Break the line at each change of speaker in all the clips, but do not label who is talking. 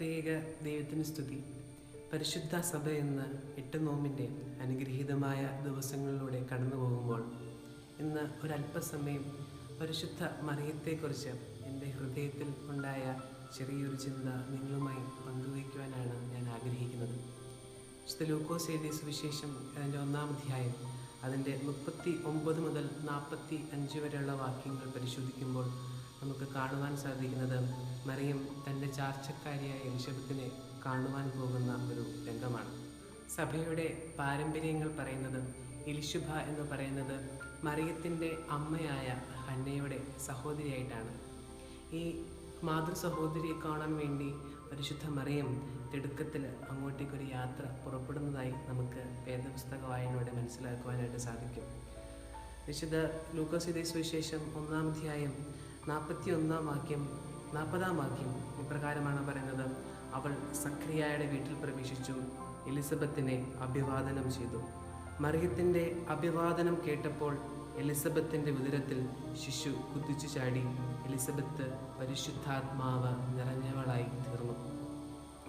ത്രിയേക ദൈവത്തിന് സ്തുതി. പരിശുദ്ധ സഭ എന്ന എട്ട് നോമ്പിന്റെ അനുഗ്രഹീതമായ ദിവസങ്ങളിലൂടെ കടന്നു പോകുമ്പോൾ ഇന്ന് ഒരല്പസമയം പരിശുദ്ധ മറിയത്തെക്കുറിച്ച് എന്റെ ഹൃദയത്തിൽ ഉണ്ടായ ചെറിയൊരു ചിന്ത നിങ്ങളുമായി പങ്കുവയ്ക്കുവാനാണ് ഞാൻ ആഗ്രഹിക്കുന്നത്. വിശുദ്ധ ലൂക്കോസ് എഴുതിയ സുവിശേഷം അതിന്റെ ഒന്നാം അധ്യായം അതിന്റെ മുപ്പത്തി ഒമ്പത് മുതൽ നാൽപ്പത്തി അഞ്ച് വരെയുള്ള വാക്യങ്ങൾ പരിശോധിക്കുമ്പോൾ നമുക്ക് കാണുവാൻ സാധിക്കുന്നത് മറിയം തന്റെ ചാർച്ചക്കാരിയായ ഋഷഭത്തിനെ കാണുവാൻ പോകുന്ന ഒരു രംഗമാണ്. സഭയുടെ പാരമ്പര്യങ്ങൾ പറയുന്നത് ഇലിശുഭ എന്ന് പറയുന്നത് മറിയത്തിന്റെ അമ്മയായ ഹന്നയുടെ സഹോദരിയായിട്ടാണ്. ഈ മാതൃ സഹോദരിയെ കാണാൻ വേണ്ടി പരിശുദ്ധ മറിയം തിടുക്കത്തിൽ അങ്ങോട്ടേക്കൊരു യാത്ര പുറപ്പെടുന്നതായി നമുക്ക് വേദപുസ്തക വായനയോടെ മനസ്സിലാക്കുവാനായിട്ട് സാധിക്കും. വിശുദ്ധ ലൂക്കോസിതേ സുവിശേഷം ഒന്നാം അധ്യായം നാൽപ്പത്തി ഒന്നാം വാക്യം നാൽപ്പതാം വാക്യം ഇപ്രകാരമാണ് പറയുന്നത്. അവൾ സക്രിയായുടെ വീട്ടിൽ പ്രവേശിച്ചു. എലിസബത്തിനെ അഭിവാദനം ചെയ്തു. മറിയത്തിന്റെ അഭിവാദനം കേട്ടപ്പോൾ എലിസബത്തിന്റെ ഉദരത്തിൽ ശിശു കുതിച്ചു ചാടി. എലിസബത്ത് പരിശുദ്ധാത്മാവ് നിറഞ്ഞവളായി തീർന്നു.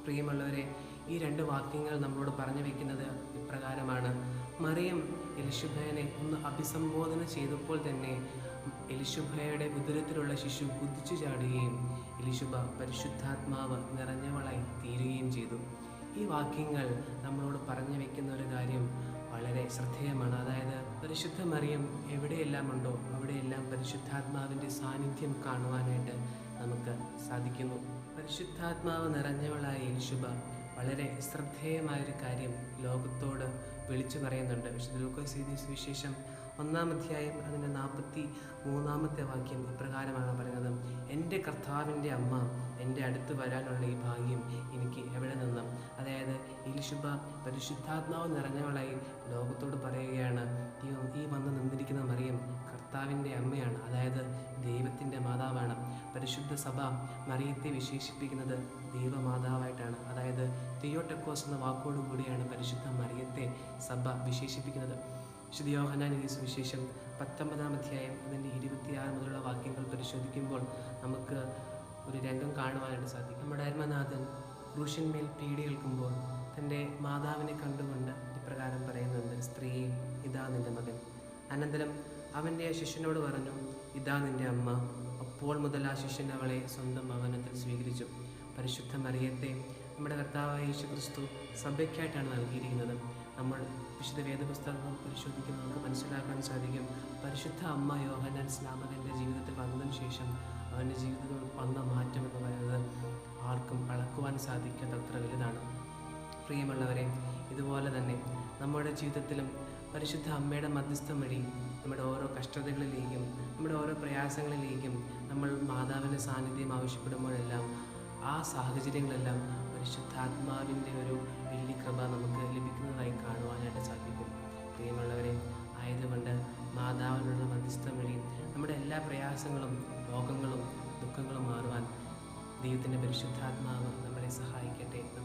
പ്രിയമുള്ളവരെ ഈ രണ്ട് വാക്യങ്ങൾ നമ്മളോട് പറഞ്ഞു വയ്ക്കുന്നത് ഇപ്രകാരമാണ്. മറിയം എലിശുഭയനെ ഒന്ന് അഭിസംബോധന ചെയ്തപ്പോൾ തന്നെ എലിശുഭയുടെ ഉദരത്തിലുള്ള ശിശു കുതിച്ചു ചാടുകയും എലിശുഭ പരിശുദ്ധാത്മാവ് നിറഞ്ഞവളായി തീരുകയും ചെയ്തു. ഈ വാക്യങ്ങൾ നമ്മളോട് പറഞ്ഞു വെക്കുന്ന ഒരു കാര്യം വളരെ ശ്രദ്ധേയമാണ്. അതായത് പരിശുദ്ധ മറിയം എവിടെയെല്ലാം ഉണ്ടോ അവിടെയെല്ലാം പരിശുദ്ധാത്മാവിന്റെ സാന്നിധ്യം കാണുവാനായിട്ട് നമുക്ക് സാധിക്കുന്നു. പരിശുദ്ധാത്മാവ് നിറഞ്ഞവളായ യേശുബ വളരെ ശ്രദ്ധേയമായൊരു കാര്യം ലോകത്തോട് വിളിച്ചു പറയുന്നുണ്ട്. വിശുദ്ധ ലൂക്കോസ് സുവിശേഷം ഒന്നാം അധ്യായം അതിന്റെ നാൽപ്പത്തി മൂന്നാമത്തെ വാക്യം ഇപ്രകാരമാണ് പറയുന്നത്. എന്റെ കർത്താവിന്റെ അമ്മ എന്റെ അടുത്ത് വരാനുള്ള ഈ ഭാഗ്യം എനിക്ക് എവിടെ നിന്നും? അതായത് ഈശുബ പരിശുദ്ധാത്മാവ് നിറഞ്ഞവളായി ലോകത്തോട് പറയുകയാണ്. ഈ ഈ വന്ന് നിന്നിരിക്കുന്ന മറിയം കർത്താവിന്റെ അമ്മയാണ്. അതായത് ദൈവത്തിന്റെ മാതാവാണ്. പരിശുദ്ധ സഭ മറിയത്തെ വിശേഷിപ്പിക്കുന്നത് ദൈവമാതാവായിട്ടാണ്. അതായത് തിയോടെക്കോസ് എന്ന വാക്കോടുകൂടിയാണ് പരിശുദ്ധ മറിയത്തെ സഭ വിശേഷിപ്പിക്കുന്നത്. വിശുദ്ധ യോഹനാൻ ഈ സുവിശേഷം പത്തൊമ്പതാം അധ്യായം അതിന്റെ ഇരുപത്തിയാറ് മുതലുള്ള വാക്യങ്ങൾ പരിശോധിക്കുമ്പോൾ നമുക്ക് ഒരു രംഗം കാണുവാനായിട്ട് സാധിക്കും. നമ്മുടെ അരുമനാഥൻ ക്രൂശന്മേൽ പീഡികൾക്കുമ്പോൾ തന്റെ മാതാവിനെ കണ്ടുകൊണ്ട് ഇപ്രകാരം പറയുന്നുണ്ട് സ്ത്രീയെ ഇതാ നിന്റെ മകൻ. അനന്തരം അവന്റെ ആ ശിഷ്യനോട് പറഞ്ഞു ഇതാ നിന്റെ അമ്മ. അപ്പോൾ മുതൽ ആ ശിഷ്യൻ അവളെ സ്വന്തം ഭവനത്തിൽ സ്വീകരിച്ചു. പരിശുദ്ധ മറിയത്തെ നമ്മുടെ കർത്താവായ യേശു ക്രിസ്തു സഭയ്ക്കായിട്ടാണ് നൽകിയിരിക്കുന്നത്. വിശുദ്ധ വേദപുസ്തകങ്ങൾ പരിശോധിക്കുമ്പോൾ നമുക്ക് മനസ്സിലാക്കാൻ സാധിക്കും. പരിശുദ്ധ അമ്മ യോഹനാൻ സ്നാമകന്റെ ജീവിതത്തിൽ വന്നതിന് ശേഷം അവന്റെ ജീവിതത്തിൽ വന്ന മാറ്റം എന്ന് പറയുന്നത് ആർക്കും അളക്കുവാൻ സാധിക്കാത്തത്ര വലുതാണ്. പ്രിയമുള്ളവരെ ഇതുപോലെ തന്നെ നമ്മുടെ ജീവിതത്തിലും പരിശുദ്ധ അമ്മയുടെ മധ്യസ്ഥം വഴി നമ്മുടെ ഓരോ കഷ്ടതകളിലേക്കും നമ്മുടെ ഓരോ പ്രയാസങ്ങളിലേക്കും നമ്മൾ മാതാവിന്റെ സാന്നിധ്യം ആവശ്യപ്പെടുമ്പോഴെല്ലാം ആ സാഹചര്യങ്ങളെല്ലാം പരിശുദ്ധാത്മാവിന്റെ ഒരു പ്രയാസങ്ങളും രോഗങ്ങളും ദുഃഖങ്ങളും മാറുവാൻ ദൈവത്തിന്റെ പരിശുദ്ധാത്മാവ് നമ്മളെ സഹായിക്കട്ടെ എന്ന്